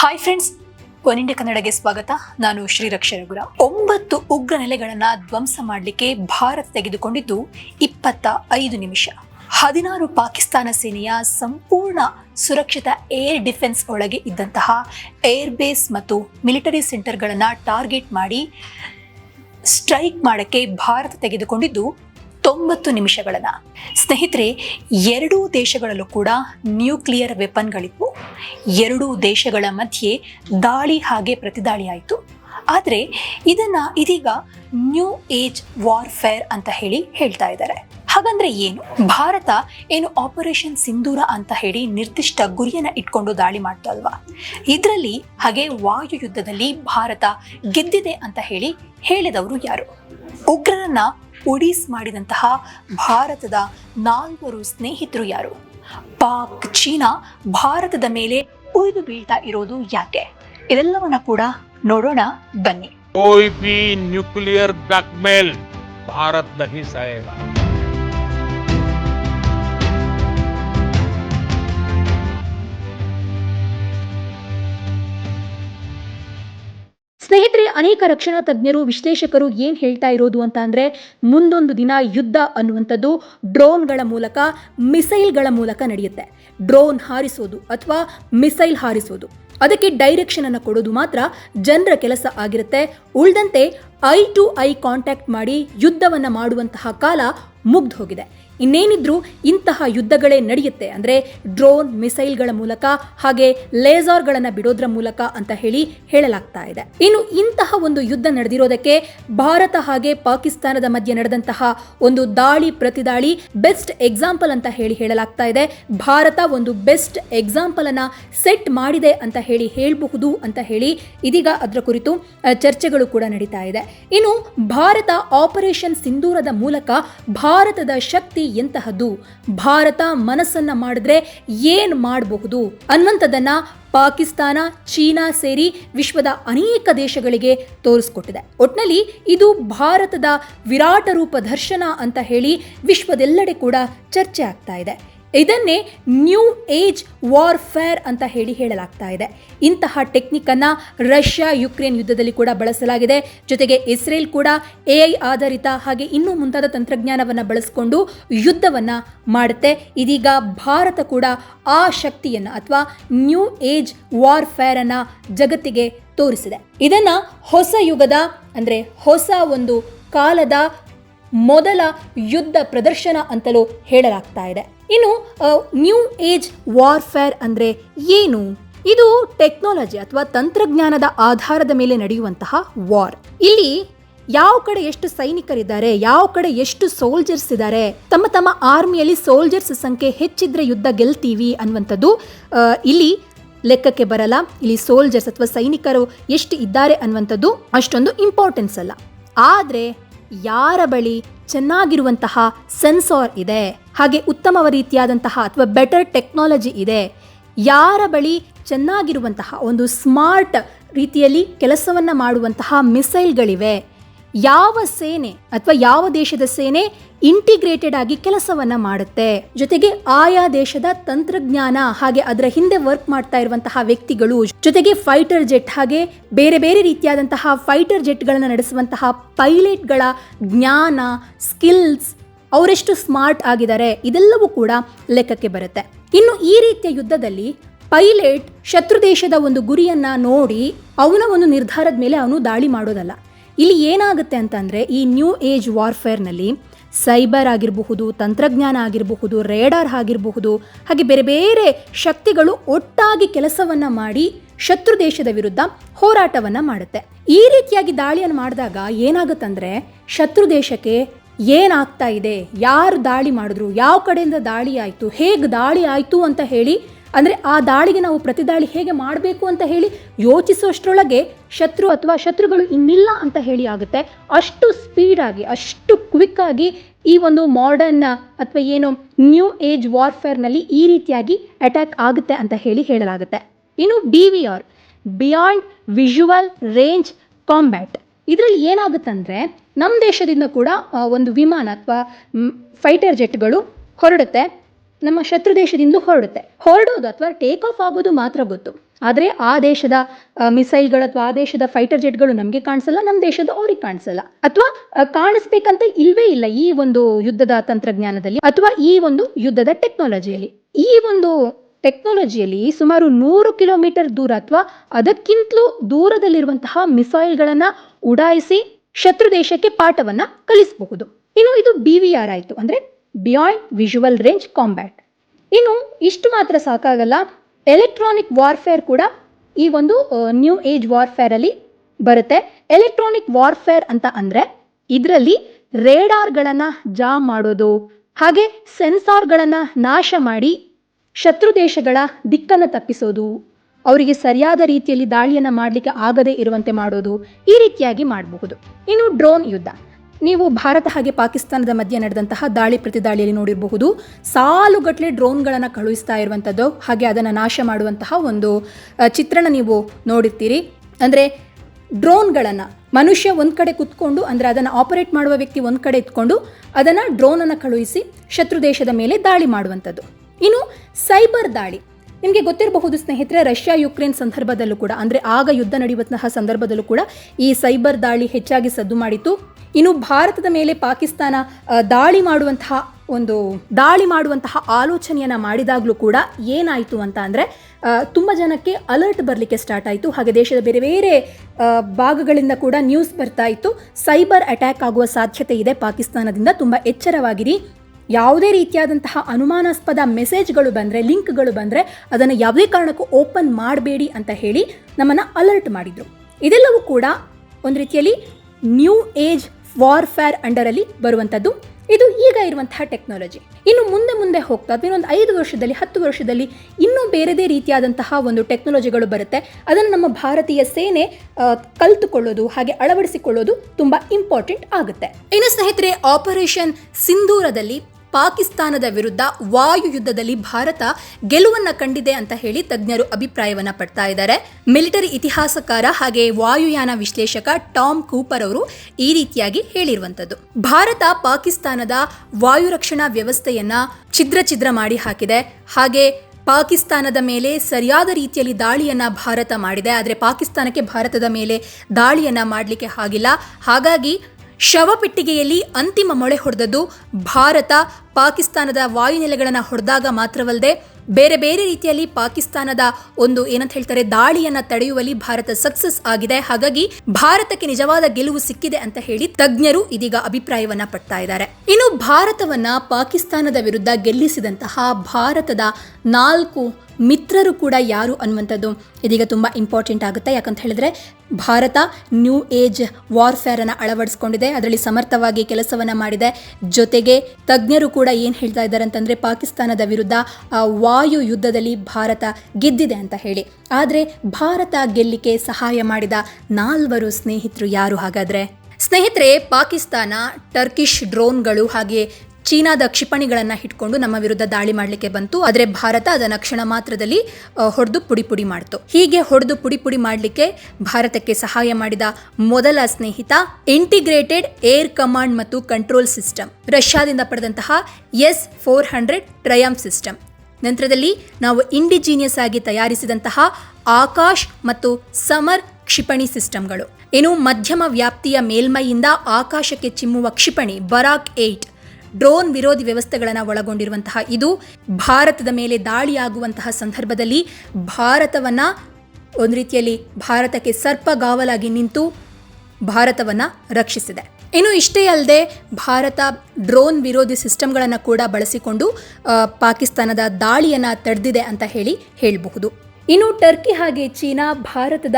Hi friends one India ಕನ್ನಡಗೆ ಸ್ವಾಗತ. ನಾನು ಶ್ರೀರಕ್ಷ ರಘುರ ಒಂಬತ್ತು ಉಗ್ರ ನೆಲೆಗಳನ್ನ ಧ್ವಂಸ ಮಾಡಲಿಕ್ಕೆ ಭಾರತ ತೆಗೆದುಕೊಂಡಿದ್ದು ಇಪ್ಪತ್ತ ಐದು ನಿಮಿಷ. ಹದಿನಾರು ಪಾಕಿಸ್ತಾನ ಸೇನೆಯ ಸಂಪೂರ್ಣ ಸುರಕ್ಷಿತ ಏರ್ ಡಿಫೆನ್ಸ್ ಒಳಗೆ ಇದ್ದಂತಹ ಏರ್ ಬೇಸ್ ಮತ್ತು ಮಿಲಿಟರಿ ಸೆಂಟರ್ಗಳನ್ನು ಟಾರ್ಗೆಟ್ ಮಾಡಿ ಸ್ಟ್ರೈಕ್ ಮಾಡಕ್ಕೆ ಭಾರತ ತೆಗೆದುಕೊಂಡಿದ್ದು ತೊಂಬತ್ತು ನಿಮಿಷಗಳನ್ನ. ಸ್ನೇಹಿತರೆ, ಎರಡೂ ದೇಶಗಳಲ್ಲೂ ಕೂಡ ನ್ಯೂಕ್ಲಿಯರ್ ವೆಪನ್ಗಳಿವು ಎರಡೂ ದೇಶಗಳ ಮಧ್ಯೆ ದಾಳಿ ಹಾಗೆ ಪ್ರತಿದಾಳಿ ಆಯಿತು. ಆದರೆ, ಇದನ್ನ ಇದೀಗ ನ್ಯೂ ಏಜ್ ವಾರ್ಫೇರ್ ಅಂತ ಹೇಳಿ ಹೇಳ್ತಾ ಇದ್ದಾರೆ. ಹಾಗಂದ್ರೆ ಏನು? ಭಾರತ ಏನು ಆಪರೇಷನ್ ಸಿಂಧೂರ ಅಂತ ಹೇಳಿ ನಿರ್ದಿಷ್ಟ ಗುರಿಯನ್ನ ಇಟ್ಕೊಂಡು ದಾಳಿ ಮಾಡ್ತಾ ಅಲ್ವಾ ಇದರಲ್ಲಿ ಹಾಗೆ ವಾಯು ಯುದ್ಧದಲ್ಲಿ ಭಾರತ ಗೆದ್ದಿದೆ ಅಂತ ಹೇಳಿ ಹೇಳಿದವರು ಯಾರು? ಉಗ್ರರನ್ನ ಒಡಿಸ್ ಮಾಡಿದಂತಹ ಭಾರತದ ನಾಲ್ವರು ಸ್ನೇಹಿತರು ಯಾರು ಪಾಕ್ ಚೀನಾ ಭಾರತದ ಮೇಲೆ ಉಳಿದು ಬೀಳ್ತಾ ಇರೋದು ಯಾಕೆ ಇದೆಲ್ಲವನ್ನ ಕೂಡ ನೋಡೋಣ ಬನ್ನಿ कोई भी न्यूक्लियर ब्लैकमेल भारत नहीं सहेगा ಸ್ನೇಹಿತರೆ, ಅನೇಕ ರಕ್ಷಣಾ ತಜ್ಞರು, ವಿಶ್ಲೇಷಕರು ಏನು ಹೇಳ್ತಾ ಇರೋದು ಅಂತ ಅಂದರೆ, ಮುಂದೊಂದು ದಿನ ಯುದ್ಧ ಅನ್ನುವಂಥದ್ದು ಡ್ರೋನ್ಗಳ ಮೂಲಕ, ಮಿಸೈಲ್ಗಳ ಮೂಲಕ ನಡೆಯುತ್ತೆ. ಡ್ರೋನ್ ಹಾರಿಸೋದು ಅಥವಾ ಮಿಸೈಲ್ ಹಾರಿಸೋದು. ಅದಕ್ಕೆ ಡೈರೆಕ್ಷನನ್ನು ಕೊಡೋದು ಮಾತ್ರ ಜನರ ಕೆಲಸ ಆಗಿರುತ್ತೆ. ಉಳಿದಂತೆ ಐ ಟು ಐ ಕಾಂಟ್ಯಾಕ್ಟ್ ಮಾಡಿ ಯುದ್ಧವನ್ನ ಮಾಡುವಂತಹ ಕಾಲ ಮುಗ್ದು ಹೋಗಿದೆ. ಇನ್ನೇನಿದ್ರೂ ಇಂತಹ ಯುದ್ಧಗಳೇ ನಡೆಯುತ್ತೆ ಅಂದ್ರೆ ಡ್ರೋನ್, ಮಿಸೈಲ್ಗಳ ಮೂಲಕ ಹಾಗೆ ಲೇಸರ್ಗಳನ್ನು ಬಿಡೋದ್ರ ಮೂಲಕ ಅಂತ ಹೇಳಿ ಹೇಳಲಾಗ್ತಾ ಇದೆ. ಇನ್ನು ಇಂತಹ ಒಂದು ಯುದ್ಧ ನಡೆದಿರೋದಕ್ಕೆ ಭಾರತ ಹಾಗೆ ಪಾಕಿಸ್ತಾನದ ಮಧ್ಯೆ ನಡೆದಂತಹ ಒಂದು ದಾಳಿ ಪ್ರತಿದಾಳಿ ಬೆಸ್ಟ್ ಎಕ್ಸಾಂಪಲ್ ಅಂತ ಹೇಳಿ ಹೇಳಲಾಗ್ತಾ ಇದೆ. ಭಾರತ ಒಂದು ಬೆಸ್ಟ್ ಎಕ್ಸಾಂಪಲ್ ಅನ್ನ ಸೆಟ್ ಮಾಡಿದೆ ಅಂತ ಹೇಳಿ ಹೇಳಬಹುದು ಅಂತ ಹೇಳಿ ಇದೀಗ ಅದರ ಕುರಿತು ಚರ್ಚೆಗಳು ಕೂಡ ನಡೀತಾ ಇದೆ. ಇನ್ನು ಭಾರತ ಆಪರೇಷನ್ ಸಿಂಧೂರದ ಮೂಲಕ ಭಾರತದ ಶಕ್ತಿ ಎಂತಹದ್ದು ಭಾರತ ಮನಸ್ಸನ್ನ ಮಾಡಿದ್ರೆ ಏನ್ ಮಾಡಬಹುದು? ಅನ್ನುವಂಥದ್ದನ್ನ ಪಾಕಿಸ್ತಾನ, ಚೀನಾ ಸೇರಿ ವಿಶ್ವದ ಅನೇಕ ದೇಶಗಳಿಗೆ ತೋರಿಸ್ಕೊಟ್ಟಿದೆ. ಒಟ್ನಲ್ಲಿ ಇದು ಭಾರತದ ವಿರಾಟ ರೂಪ ದರ್ಶನ ಅಂತ ಹೇಳಿ ವಿಶ್ವದೆಲ್ಲೆಡೆ ಕೂಡ ಚರ್ಚೆ ಆಗ್ತಾ ಇದೆ. ಇದನ್ನೇ ನ್ಯೂ ಏಜ್ ವಾರ್ಫೇರ್ ಅಂತ ಹೇಳಿ ಹೇಳಲಾಗ್ತಾ ಇದೆ. ಇಂತಹ ಟೆಕ್ನಿಕ್ ಅನ್ನ ರಷ್ಯಾ ಯುಕ್ರೇನ್ ಯುದ್ಧದಲ್ಲಿ ಕೂಡ ಬಳಸಲಾಗಿದೆ. ಜೊತೆಗೆ ಇಸ್ರೇಲ್ ಕೂಡ ಎಐ ಆಧಾರಿತ ಹಾಗೆ ಇನ್ನೂ ಮುಂತಾದ ತಂತ್ರಜ್ಞಾನವನ್ನು ಬಳಸಿಕೊಂಡು ಯುದ್ಧವನ್ನ ಮಾಡುತ್ತೆ. ಇದೀಗ ಭಾರತ ಕೂಡ ಆ ಶಕ್ತಿಯನ್ನ ಅಥವಾ ನ್ಯೂ ಏಜ್ ವಾರ್ಫೇರ್ ಅನ್ನ ಜಗತ್ತಿಗೆ ತೋರಿಸಿದೆ. ಇದನ್ನ ಹೊಸ ಯುಗದ ಅಂದ್ರೆ ಹೊಸ ಒಂದು ಕಾಲದ ಮೊದಲ ಯುದ್ಧ ಪ್ರದರ್ಶನ ಅಂತಲೂ ಹೇಳಲಾಗ್ತಾ ಇದೆ. ಇನ್ನು ನ್ಯೂ ಏಜ್ ವಾರ್ಫೇರ್ ಅಂದ್ರೆ ಏನು? ಇದು ಟೆಕ್ನಾಲಜಿ ಅಥವಾ ತಂತ್ರಜ್ಞಾನದ ಆಧಾರದ ಮೇಲೆ ನಡೆಯುವಂತಹ ವಾರ್ ಇಲ್ಲಿ ಯಾವ ಕಡೆ ಎಷ್ಟು ಸೈನಿಕರಿದ್ದಾರೆ, ಯಾವ ಕಡೆ ಎಷ್ಟು ಸೋಲ್ಜರ್ಸ್ ಇದ್ದಾರೆ, ತಮ್ಮ ತಮ್ಮ ಆರ್ಮಿಯಲ್ಲಿ ಸೋಲ್ಜರ್ಸ್ ಸಂಖ್ಯೆ ಹೆಚ್ಚಿದ್ರೆ ಯುದ್ಧ ಗೆಲ್ತೀವಿ ಅನ್ನುವಂಥದ್ದು ಇಲ್ಲಿ ಲೆಕ್ಕಕ್ಕೆ ಬರಲ್ಲ. ಇಲ್ಲಿ ಸೋಲ್ಜರ್ಸ್ ಅಥವಾ ಸೈನಿಕರು ಎಷ್ಟು ಇದ್ದಾರೆ ಅನ್ನುವಂಥದ್ದು ಅಷ್ಟೊಂದು ಇಂಪಾರ್ಟೆನ್ಸ್ ಅಲ್ಲ. ಆದರೆ ಯಾರ ಬಳಿ ಚೆನ್ನಾಗಿರುವಂತಹ ಸೆನ್ಸಾರ್ ಇದೆ, ಹಾಗೆ ಉತ್ತಮ ರೀತಿಯಾದಂತಹ ಅಥವಾ ಬೆಟರ್ ಟೆಕ್ನಾಲಜಿ ಇದೆ, ಯಾರ ಬಳಿ ಚೆನ್ನಾಗಿರುವಂತಹ ಒಂದು ಸ್ಮಾರ್ಟ್ ರೀತಿಯಲ್ಲಿ ಕೆಲಸವನ್ನು ಮಾಡುವಂತಹ ಮಿಸೈಲ್ಗಳಿವೆ ಯಾವ ಸೇನೆ ಅಥವಾ ಯಾವ ದೇಶದ ಸೇನೆ ಇಂಟಿಗ್ರೇಟೆಡ್ ಆಗಿ ಕೆಲಸವನ್ನ ಮಾಡುತ್ತೆ? ಜೊತೆಗೆ ಆಯಾ ದೇಶದ ತಂತ್ರಜ್ಞಾನ ಹಾಗೆ ಅದರ ಹಿಂದೆ ವರ್ಕ್ ಮಾಡ್ತಾ ಇರುವಂತಹ ವ್ಯಕ್ತಿಗಳು, ಜೊತೆಗೆ ಫೈಟರ್ ಜೆಟ್ ಹಾಗೆ ಬೇರೆ ಬೇರೆ ರೀತಿಯಾದಂತಹ ಫೈಟರ್ ಜೆಟ್ಗಳನ್ನು ನಡೆಸುವಂತಹ ಪೈಲಟ್ಗಳ ಜ್ಞಾನ ಸ್ಕಿಲ್ಸ್ ಅವರೆಷ್ಟು ಸ್ಮಾರ್ಟ್ ಆಗಿದ್ದಾರೆ ಇದೆಲ್ಲವೂ ಕೂಡ ಲೆಕ್ಕಕ್ಕೆ ಬರುತ್ತೆ. ಇನ್ನು ಈ ರೀತಿಯ ಯುದ್ಧದಲ್ಲಿ ಪೈಲಟ್ ಶತ್ರು ದೇಶದ ಒಂದು ಗುರಿಯನ್ನ ನೋಡಿ ಅವನ ಒಂದು ನಿರ್ಧಾರದ ಮೇಲೆ ಅವನು ದಾಳಿ ಮಾಡೋದಲ್ಲ. ಇಲ್ಲಿ ಏನಾಗುತ್ತೆ ಅಂತಂದರೆ ಈ ನ್ಯೂ ಏಜ್ ವಾರ್ಫೇರ್ನಲ್ಲಿ ಸೈಬರ್ ಆಗಿರಬಹುದು, ತಂತ್ರಜ್ಞಾನ ಆಗಿರಬಹುದು ರೇಡಾರ್ ಆಗಿರಬಹುದು, ಹಾಗೆ ಬೇರೆ ಬೇರೆ ಶಕ್ತಿಗಳು ಒಟ್ಟಾಗಿ ಕೆಲಸವನ್ನು ಮಾಡಿ ಶತ್ರು ದೇಶದ ವಿರುದ್ಧ ಹೋರಾಟವನ್ನು ಮಾಡುತ್ತೆ. ಈ ರೀತಿಯಾಗಿ ದಾಳಿಯನ್ನು ಮಾಡಿದಾಗ ಏನಾಗುತ್ತಂದರೆ ಶತ್ರು ದೇಶಕ್ಕೆ ಏನಾಗ್ತಾ ಇದೆ, ಯಾರು ದಾಳಿ ಮಾಡಿದ್ರು, ಯಾವ ಕಡೆಯಿಂದ ದಾಳಿ ಆಯಿತು, ಹೇಗೆ ದಾಳಿ ಆಯಿತು ಅಂತ ಹೇಳಿ ಅಂದರೆ ಆ ದಾಳಿಗೆ ನಾವು ಪ್ರತಿದಾಳಿ ಹೇಗೆ ಮಾಡಬೇಕು ಅಂತ ಹೇಳಿ ಯೋಚಿಸುವಷ್ಟರೊಳಗೆ ಶತ್ರು ಅಥವಾ ಶತ್ರುಗಳು ಇನ್ನಿಲ್ಲ ಅಂತ ಹೇಳಿ ಆಗುತ್ತೆ. ಅಷ್ಟು ಸ್ಪೀಡಾಗಿ ಅಷ್ಟು ಕ್ವಿಕ್ ಆಗಿ ಈ ಒಂದು ಮಾಡರ್ನ್ ಅಥವಾ ಏನು ನ್ಯೂ ಏಜ್ ವಾರ್ಫೇರ್ನಲ್ಲಿ ಈ ರೀತಿಯಾಗಿ ಅಟ್ಯಾಕ್ ಆಗುತ್ತೆ ಅಂತ ಹೇಳಿ ಹೇಳಲಾಗುತ್ತೆ. ಇನ್ನು B V R beyond visual range combat ಇದರಲ್ಲಿ ಏನಾಗುತ್ತಂದರೆ ನಮ್ಮ ದೇಶದಿಂದ ಕೂಡ ಒಂದು ವಿಮಾನ ಅಥವಾ ಫೈಟರ್ ಜೆಟ್ಗಳು ಹೊರಡುತ್ತೆ. ನಮ್ಮ ಶತ್ರು ದೇಶದಿಂದ ಹೊರಡುತ್ತೆ. ಹೊರಡೋದು ಅಥವಾ ಟೇಕ್ ಆಫ್ ಆಗೋದು ಮಾತ್ರ ಗೊತ್ತು. ಆದರೆ ಆ ದೇಶದ ಮಿಸೈಲ್ಗಳು ಅಥವಾ ಆ ದೇಶದ ಫೈಟರ್ ಜೆಟ್ಗಳು ನಮಗೆ ಕಾಣಿಸಲ್ಲ ನಮ್ಮ ದೇಶದ ಅವ್ರಿಗೆ ಕಾಣಿಸಲ್ಲ. ಅಥವಾ ಕಾಣಿಸ್ಬೇಕಂತ ಇಲ್ವೇ ಇಲ್ಲ ಈ ಒಂದು ಯುದ್ಧದ ತಂತ್ರಜ್ಞಾನದಲ್ಲಿ ಅಥವಾ ಈ ಒಂದು ಯುದ್ಧದ ಟೆಕ್ನಾಲಜಿಯಲ್ಲಿ ಈ ಒಂದು ಟೆಕ್ನಾಲಜಿಯಲ್ಲಿ ಸುಮಾರು ನೂರು ಕಿಲೋಮೀಟರ್ ದೂರ ಅಥವಾ ಅದಕ್ಕಿಂತಲೂ ದೂರದಲ್ಲಿರುವಂತಹ ಮಿಸೈಲ್ಗಳನ್ನು ಉಡಾಯಿಸಿ ಶತ್ರು ದೇಶಕ್ಕೆ ಪಾಠವನ್ನ ಕಲಿಸಬಹುದು. ಇನ್ನು ಇದು ಬಿ ವಿ ಆರ್ ಆಯಿತು. ಅಂದರೆ ಬಿಯಾಂಡ್ ವಿಜುವಲ್ ರೇಂಜ್ ಕಾಂಬ್ಯಾಟ್ ಇನ್ನು ಇಷ್ಟು ಮಾತ್ರ ಸಾಕಾಗಲ್ಲ ಎಲೆಕ್ಟ್ರಾನಿಕ್ ವಾರ್ಫೇರ್ ಕೂಡ ಈ ಒಂದು ನ್ಯೂ ಏಜ್ ವಾರ್ಫೇರಲ್ಲಿ ಬರುತ್ತೆ. ಎಲೆಕ್ಟ್ರಾನಿಕ್ ವಾರ್ಫೇರ್ ಅಂತ ಅಂದರೆ ಇದರಲ್ಲಿ ರೇಡಾರ್ಗಳನ್ನು ಜಾ ಮಾಡೋದು, ಹಾಗೆ ಸೆನ್ಸಾರ್ಗಳನ್ನು ನಾಶ ಮಾಡಿ ಶತ್ರು ದೇಶಗಳ ದಿಕ್ಕನ್ನು ತಪ್ಪಿಸೋದು, ಅವರಿಗೆ ಸರಿಯಾದ ರೀತಿಯಲ್ಲಿ ದಾಳಿಯನ್ನು ಮಾಡಲಿಕ್ಕೆ ಆಗದೇ ಇರುವಂತೆ ಮಾಡೋದು ಈ ರೀತಿಯಾಗಿ ಮಾಡಬಹುದು. ಇನ್ನು ಡ್ರೋನ್ ಯುದ್ಧ. ನೀವು ಭಾರತ ಹಾಗೆ ಪಾಕಿಸ್ತಾನದ ಮಧ್ಯೆ ನಡೆದಂತಹ ದಾಳಿ ಪ್ರತಿದಾಳಿಯಲ್ಲಿ ನೋಡಿರಬಹುದು. ಸಾಲುಗಟ್ಟಲೆ ಡ್ರೋನ್ಗಳನ್ನು ಕಳುಹಿಸ್ತಾ ಇರುವಂಥದ್ದು ಹಾಗೆ ಅದನ್ನು ನಾಶ ಮಾಡುವಂತಹ ಒಂದು ಚಿತ್ರಣ ನೀವು ನೋಡಿರ್ತೀರಿ. ಅಂದರೆ ಡ್ರೋನ್ಗಳನ್ನು ಮನುಷ್ಯ ಒಂದು ಕಡೆ ಕುತ್ಕೊಂಡು, ಅಂದರೆ ಅದನ್ನು ಆಪರೇಟ್ ಮಾಡುವ ವ್ಯಕ್ತಿ ಒಂದು ಕಡೆ ಇತ್ಕೊಂಡು, ಅದನ್ನು ಡ್ರೋನನ್ನು ಕಳುಹಿಸಿ ಶತ್ರು ದೇಶದ ಮೇಲೆ ದಾಳಿ ಮಾಡುವಂಥದ್ದು ಇನ್ನು ಸೈಬರ್ ದಾಳಿ. ನಿಮಗೆ ಗೊತ್ತಿರಬಹುದು ಸ್ನೇಹಿತರೆ, ರಷ್ಯಾ ಯುಕ್ರೇನ್ ಸಂದರ್ಭದಲ್ಲೂ ಕೂಡ, ಅಂದರೆ ಆಗ ಯುದ್ಧ ನಡೆಯುವಂತಹ ಸಂದರ್ಭದಲ್ಲೂ ಕೂಡ ಈ ಸೈಬರ್ ದಾಳಿ ಹೆಚ್ಚಾಗಿ ಸದ್ದು ಮಾಡಿತ್ತು. ಇನ್ನು ಭಾರತದ ಮೇಲೆ ಪಾಕಿಸ್ತಾನ ದಾಳಿ ಮಾಡುವಂತಹ ಒಂದು, ದಾಳಿ ಮಾಡುವಂತಹ ಆಲೋಚನೆಯನ್ನು ಮಾಡಿದಾಗಲೂ ಕೂಡ ಏನಾಯಿತು ಅಂತ ಅಂದರೆ ತುಂಬ ಜನಕ್ಕೆ ಅಲರ್ಟ್ ಬರಲಿಕ್ಕೆ ಸ್ಟಾರ್ಟ್ ಆಯಿತು. ಹಾಗೆ ದೇಶದ ಬೇರೆ ಬೇರೆ ಭಾಗಗಳಿಂದ ಕೂಡ ನ್ಯೂಸ್ ಬರ್ತಾ ಇತ್ತು. ಸೈಬರ್ ಅಟ್ಯಾಕ್ ಆಗುವ ಸಾಧ್ಯತೆ ಇದೆ ಪಾಕಿಸ್ತಾನದಿಂದ. ತುಂಬ ಎಚ್ಚರವಾಗಿರಿ. ಯಾವುದೇ ರೀತಿಯಾದಂತಹ ಅನುಮಾನಾಸ್ಪದ ಮೆಸೇಜ್ಗಳು ಬಂದರೆ ಲಿಂಕ್ಗಳು ಬಂದರೆ, ಅದನ್ನು ಯಾವುದೇ ಕಾರಣಕ್ಕೂ ಓಪನ್ ಮಾಡಬೇಡಿ ಅಂತ ಹೇಳಿ ನಮ್ಮನ್ನು ಅಲರ್ಟ್ ಮಾಡಿದರು. ಇದೆಲ್ಲವೂ ಕೂಡ ಒಂದು ರೀತಿಯಲ್ಲಿ ನ್ಯೂ ಏಜ್ ವಾರ್ಫೇರ್ ಅಂಡರಲ್ಲಿ ಬರುವಂಥದ್ದು. ಇದು ಈಗ ಇರುವಂತಹ ಟೆಕ್ನಾಲಜಿ. ಇನ್ನು ಮುಂದೆ ಮುಂದೆ ಹೋಗ್ತಾ ಇನ್ನೊಂದು ಐದು ವರ್ಷದಲ್ಲಿ, ಹತ್ತು ವರ್ಷದಲ್ಲಿ ಇನ್ನೂ ಬೇರೆದೇ ರೀತಿಯಾದಂತಹ ಒಂದು ಟೆಕ್ನಾಲಜಿಗಳು ಬರುತ್ತೆ. ಅದನ್ನು ನಮ್ಮ ಭಾರತೀಯ ಸೇನೆ ಕಲಿತುಕೊಳ್ಳೋದು, ಹಾಗೆ ಅಳವಡಿಸಿಕೊಳ್ಳೋದು ತುಂಬ ಇಂಪಾರ್ಟೆಂಟ್ ಆಗುತ್ತೆ. ಇನ್ನು ಸ್ನೇಹಿತರೆ ಆಪರೇಷನ್ ಸಿಂಧೂರದಲ್ಲಿ ಪಾಕಿಸ್ತಾನದ ವಿರುದ್ಧ ವಾಯು ಯುದ್ಧದಲ್ಲಿ ಭಾರತ ಗೆಲುವನ್ನ ಕಂಡಿದೆ ಅಂತ ಹೇಳಿ ತಜ್ಞರು ಅಭಿಪ್ರಾಯವನ್ನ ಪಡ್ತಾ ಇದ್ದಾರೆ. ಮಿಲಿಟರಿ ಇತಿಹಾಸಕಾರ ಹಾಗೆ ವಾಯುಯಾನ ವಿಶ್ಲೇಷಕ ಟಾಮ್ ಕೂಪರ್ ಅವರು ಈ ರೀತಿಯಾಗಿ ಹೇಳಿರುವಂತದ್ದು ಭಾರತ ಪಾಕಿಸ್ತಾನದ ವಾಯು ರಕ್ಷಣಾ ವ್ಯವಸ್ಥೆಯನ್ನ ಛಿದ್ರ ಛಿದ್ರ ಮಾಡಿ ಹಾಕಿದೆ. ಹಾಗೆ ಪಾಕಿಸ್ತಾನದ ಮೇಲೆ ಸರಿಯಾದ ರೀತಿಯಲ್ಲಿ ದಾಳಿಯನ್ನ ಭಾರತ ಮಾಡಿದೆ. ಆದರೆ ಪಾಕಿಸ್ತಾನಕ್ಕೆ ಭಾರತದ ಮೇಲೆ ದಾಳಿಯನ್ನ ಮಾಡಲಿಕ್ಕೆ ಆಗಿಲ್ಲ. ಹಾಗಾಗಿ ಶವಪೆಟ್ಟಿಗೆಯಲ್ಲಿ ಅಂತಿಮ ಮೊಳೆ ಹೊಡೆದದ್ದು ಭಾರತ, ಪಾಕಿಸ್ತಾನದ ವಾಯುನೆಲೆಗಳನ್ನು ಹೊಡೆದಾಗ ಮಾತ್ರವಲ್ಲದೆ ಬೇರೆ ಬೇರೆ ರೀತಿಯಲ್ಲಿ ಪಾಕಿಸ್ತಾನದ ಒಂದು ಏನಂತ ಹೇಳ್ತಾರೆ, ದಾಳಿಯನ್ನ ತಡೆಯುವಲ್ಲಿ ಭಾರತ ಸಕ್ಸಸ್ ಆಗಿದೆ. ಹಾಗಾಗಿ ಭಾರತಕ್ಕೆ ನಿಜವಾದ ಗೆಲುವು ಸಿಕ್ಕಿದೆ ಅಂತ ಹೇಳಿ ತಜ್ಞರು ಇದೀಗ ಅಭಿಪ್ರಾಯವನ್ನ ಪಡ್ತಾ ಇದ್ದಾರೆ. ಇನ್ನು ಭಾರತವನ್ನ ಪಾಕಿಸ್ತಾನದ ವಿರುದ್ಧ ಗೆಲ್ಲಿಸಿದಂತಹ ಭಾರತದ ನಾಲ್ಕು ಮಿತ್ರರು ಕೂಡ ಯಾರು ಅನ್ನುವಂಥದ್ದು ಇದೀಗ ತುಂಬ ಇಂಪಾರ್ಟೆಂಟ್ ಆಗುತ್ತೆ. ಯಾಕಂತ ಹೇಳಿದ್ರೆ ಭಾರತ ನ್ಯೂ ಏಜ್ ವಾರ್ಫೇರನ್ನು ಅಳವಡಿಸ್ಕೊಂಡಿದೆ. ಅದರಲ್ಲಿ ಸಮರ್ಥವಾಗಿ ಕೆಲಸವನ್ನ ಮಾಡಿದೆ. ಜೊತೆಗೆ ತಜ್ಞರು ಕೂಡ ಏನು ಹೇಳ್ತಾ ಇದ್ದಾರೆ ಅಂತಂದರೆ ಪಾಕಿಸ್ತಾನದ ವಿರುದ್ಧ ವಾಯು ಯುದ್ಧದಲ್ಲಿ ಭಾರತ ಗೆದ್ದಿದೆ ಅಂತ ಹೇಳಿ. ಆದರೆ ಭಾರತ ಗೆಲ್ಲಿಕ್ಕೆ ಸಹಾಯ ಮಾಡಿದ ನಾಲ್ವರು ಸ್ನೇಹಿತರು ಯಾರು ಹಾಗಾದರೆ? ಸ್ನೇಹಿತರೆ, ಪಾಕಿಸ್ತಾನ ಟರ್ಕಿಶ್ ಡ್ರೋನ್ಗಳು ಹಾಗೆ ಚೀನಾದ ಕ್ಷಿಪಣಿಗಳನ್ನು ಇಟ್ಕೊಂಡು ನಮ್ಮ ವಿರುದ್ಧ ದಾಳಿ ಮಾಡಲಿಕ್ಕೆ ಬಂತು. ಆದರೆ ಭಾರತ ಅದನ್ನು ಕ್ಷಣ ಮಾತ್ರದಲ್ಲಿ ಹೊಡೆದು ಪುಡಿ ಪುಡಿ ಮಾಡ್ತು. ಹೀಗೆ ಹೊಡೆದು ಪುಡಿ ಪುಡಿ ಮಾಡಲಿಕ್ಕೆ ಭಾರತಕ್ಕೆ ಸಹಾಯ ಮಾಡಿದ ಮೊದಲ ಸ್ನೇಹಿತ ಇಂಟಿಗ್ರೇಟೆಡ್ ಏರ್ ಕಮಾಂಡ್ ಮತ್ತು ಕಂಟ್ರೋಲ್ ಸಿಸ್ಟಮ್ ರಷ್ಯಾದಿಂದ ಪಡೆದಂತಹ ಎಸ್ ಫೋರ್ ಹಂಡ್ರೆಡ್ ಸಿಸ್ಟಮ್ ನಂತರದಲ್ಲಿ ನಾವು ಇಂಡಿಜೀನಿಯಸ್ ಆಗಿ ತಯಾರಿಸಿದಂತಹ ಆಕಾಶ್ ಮತ್ತು ಸಮರ್ ಕ್ಷಿಪಣಿ ಸಿಸ್ಟಮ್ಗಳು. ಏನು ಮಧ್ಯಮ ವ್ಯಾಪ್ತಿಯ ಮೇಲ್ಮೈಯಿಂದ ಆಕಾಶಕ್ಕೆ ಚಿಮ್ಮುವ ಕ್ಷಿಪಣಿ ಬರಾಕ್ ಏಟ್ ಡ್ರೋನ್ ವಿರೋಧಿ ವ್ಯವಸ್ಥೆಗಳನ್ನು ಒಳಗೊಂಡಿರುವಂತಹ ಇದು ಭಾರತದ ಮೇಲೆ ದಾಳಿಯಾಗುವಂತಹ ಸಂದರ್ಭದಲ್ಲಿ ಭಾರತವನ್ನು ಒಂದು ರೀತಿಯಲ್ಲಿ ಭಾರತಕ್ಕೆ ಸರ್ಪಗಾವಲಾಗಿ ನಿಂತು ಭಾರತವನ್ನು ರಕ್ಷಿಸಿದೆ. ಇನ್ನು ಇಷ್ಟೇ ಅಲ್ಲದೆ ಭಾರತ ಡ್ರೋನ್ ವಿರೋಧಿ ಸಿಸ್ಟಮ್ಗಳನ್ನು ಕೂಡ ಬಳಸಿಕೊಂಡು ಪಾಕಿಸ್ತಾನದ ದಾಳಿಯನ್ನು ತಡೆದಿದೆ ಅಂತ ಹೇಳಿ ಹೇಳಬಹುದು. ಇನ್ನು ಟರ್ಕಿ ಹಾಗೆ ಚೀನಾ, ಭಾರತದ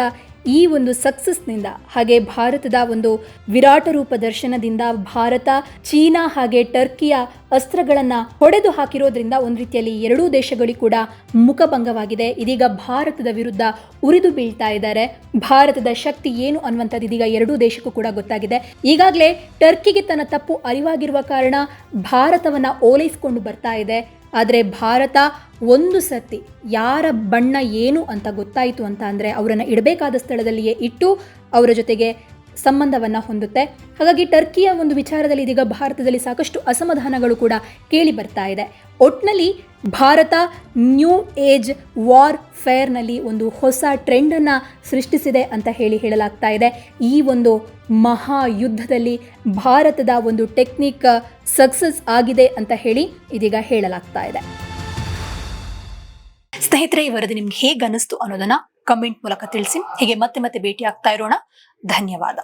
ಈ ಒಂದು ಸಕ್ಸಸ್ನಿಂದ ಹಾಗೆ ಭಾರತದ ಒಂದು ವಿರಾಟ ರೂಪ ದರ್ಶನದಿಂದ ಭಾರತ, ಚೀನಾ ಹಾಗೆ ಟರ್ಕಿಯ ಅಸ್ತ್ರಗಳನ್ನು ಹೊಡೆದು ಹಾಕಿರೋದ್ರಿಂದ ಒಂದು ರೀತಿಯಲ್ಲಿ ಎರಡೂ ದೇಶಗಳಿಗೆ ಕೂಡ ಮುಖಭಂಗವಾಗಿದೆ. ಇದೀಗ ಭಾರತದ ವಿರುದ್ಧ ಉರಿದು ಬೀಳ್ತಾ ಇದ್ದಾರೆ. ಭಾರತದ ಶಕ್ತಿ ಏನು ಅನ್ನುವಂಥದ್ದು ಇದೀಗ ಎರಡೂ ದೇಶಕ್ಕೂ ಕೂಡ ಗೊತ್ತಾಗಿದೆ. ಈಗಾಗಲೇ ಟರ್ಕಿಗೆ ತನ್ನ ತಪ್ಪು ಅರಿವಾಗಿರುವ ಕಾರಣ ಭಾರತವನ್ನ ಓಲೈಸ್ಕೊಂಡು ಬರ್ತಾ ಇದೆ. ಆದರೆ ಭಾರತ ಒಂದು ಸತಿ ಯಾರ ಬಣ್ಣ ಏನು ಅಂತ ಗೊತ್ತಾಯಿತು ಅಂತ ಅಂದರೆ ಅವರನ್ನು ಇಡಬೇಕಾದ ಸ್ಥಳದಲ್ಲಿಯೇ ಇಟ್ಟು ಅವರ ಜೊತೆಗೆ ಸಂಬಂಧವನ್ನ ಹೊಂದುತ್ತೆ. ಹಾಗಾಗಿ ಟರ್ಕಿಯ ಒಂದು ವಿಚಾರದಲ್ಲಿ ಇದೀಗ ಭಾರತದಲ್ಲಿ ಸಾಕಷ್ಟು ಅಸಮಾಧಾನಗಳು ಕೂಡ ಕೇಳಿ ಬರ್ತಾ ಇದೆ. ಒಟ್ನಲ್ಲಿ ಭಾರತ ನ್ಯೂ ಏಜ್ ವಾರ್ ಫೇರ್ನಲ್ಲಿ ಒಂದು ಹೊಸ ಟ್ರೆಂಡನ್ನು ಸೃಷ್ಟಿಸಿದೆ ಅಂತ ಹೇಳಿ ಹೇಳಲಾಗ್ತಾ ಇದೆ. ಈ ಒಂದು ಮಹಾಯುದ್ಧದಲ್ಲಿ ಭಾರತದ ಒಂದು ಟೆಕ್ನಿಕ್ ಸಕ್ಸಸ್ ಆಗಿದೆ ಅಂತ ಹೇಳಿ ಇದೀಗ ಹೇಳಲಾಗ್ತಾ ಇದೆ. ಸ್ನೇಹಿತರೆ, ಈ ವರದಿ ನಿಮ್ಗೆ ಹೇಗೆ ಅನ್ನೋದನ್ನ ಕಮೆಂಟ್ ಮೂಲಕ ತಿಳಿಸಿ. ಹೀಗೆ ಮತ್ತೆ ಮತ್ತೆ ಭೇಟಿ ಆಗ್ತಾ ಇರೋಣ. ಧನ್ಯವಾದ